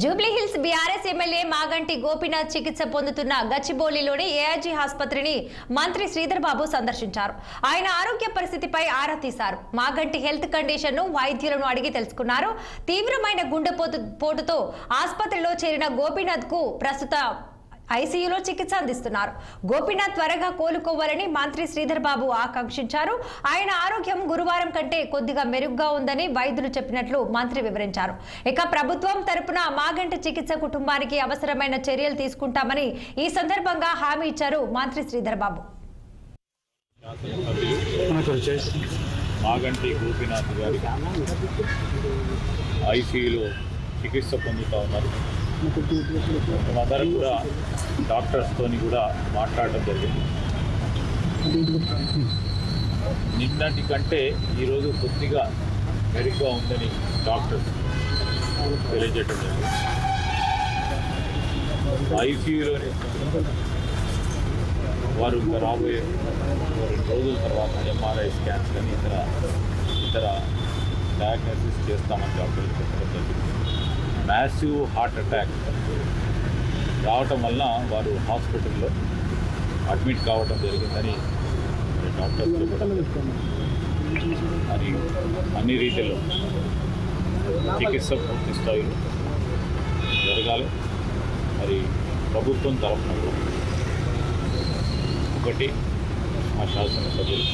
Jubilee Hills BRS MLA Maganti Gopinath చికిత్స పొందుతున్న గచ్చిబౌలిలోని AIG ఆసుపత్రిని మంత్రి శ్రీధర్ బాబు సందర్శించారు. ఆయన ఆరోగ్య పరిస్థితిపై ఆరా తీశారు. మాగంటి హెల్త్ కండిషన్ను వైద్యులను అడిగి తెలుసుకున్నారు. తీవ్రమైన గుండెపోటు పోటుతో ఆసుపత్రిలో చేరిన గోపీనాథ్కు ప్రస్తుత ఐసీయూలో చికిత్స అందిస్తున్నారు. గోపీనాథ్ త్వరగా కోలుకోవాలని మంత్రి శ్రీధర్ బాబు ఆకాంక్షించారు. ఆయన ఆరోగ్యం గురువారం కంటే కొద్దిగా మెరుగ్గా ఉందని వైద్యులు చెప్పినట్లు మంత్రి వివరించారు. ఇక ప్రభుత్వం తరపున మాగంట చికిత్స కుటుంబానికి అవసరమైన చర్యలు తీసుకుంటామని ఈ సందర్భంగా హామీ ఇచ్చారు మంత్రి శ్రీధర్ బాబు మాగంటి గోపీనాథ్ గారు ఐసీయూలో చికిత్స పొందుతా ఉన్నారు. మేమందరం కూడా డాక్టర్స్తోని కూడా మాట్లాడటం జరిగింది. నిన్నటి కంటే ఈరోజు కొద్దిగా మెరుగ్గా ఉందని డాక్టర్స్ తెలియజేయటం జరిగింది. ఐసీయూలోనే వారు ఇంకా రాబోయే రెండు రోజుల తర్వాత ఎంఆర్ఐ స్కాన్స్ కానీ ఇతర ఇతర డయాగ్నోసిస్ చేస్తామని డాక్టర్లు చెప్పడం జరిగింది. మ్యాసివ్ హార్ట్ అటాక్ రావటం వలన వారు హాస్పిటల్లో అడ్మిట్ కావడం జరిగిందని డాక్టర్స్ మరి అని అన్ని రీతిలో చికిత్స పూర్తి స్థాయిలో జరగాలి. మరి ప్రభుత్వం తరఫున ఒకటి మా శాసనసభ్యులు.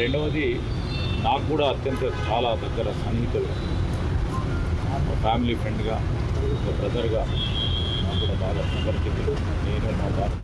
రెండవది నాకు కూడా అత్యంత చాలా దగ్గర సన్నిహితులు ఫ్యామిలీ ఫ్రెండ్గా ఒక బ్రదర్గా నాకు కూడా బాగా సుపరిచితులు నేను నా బాగా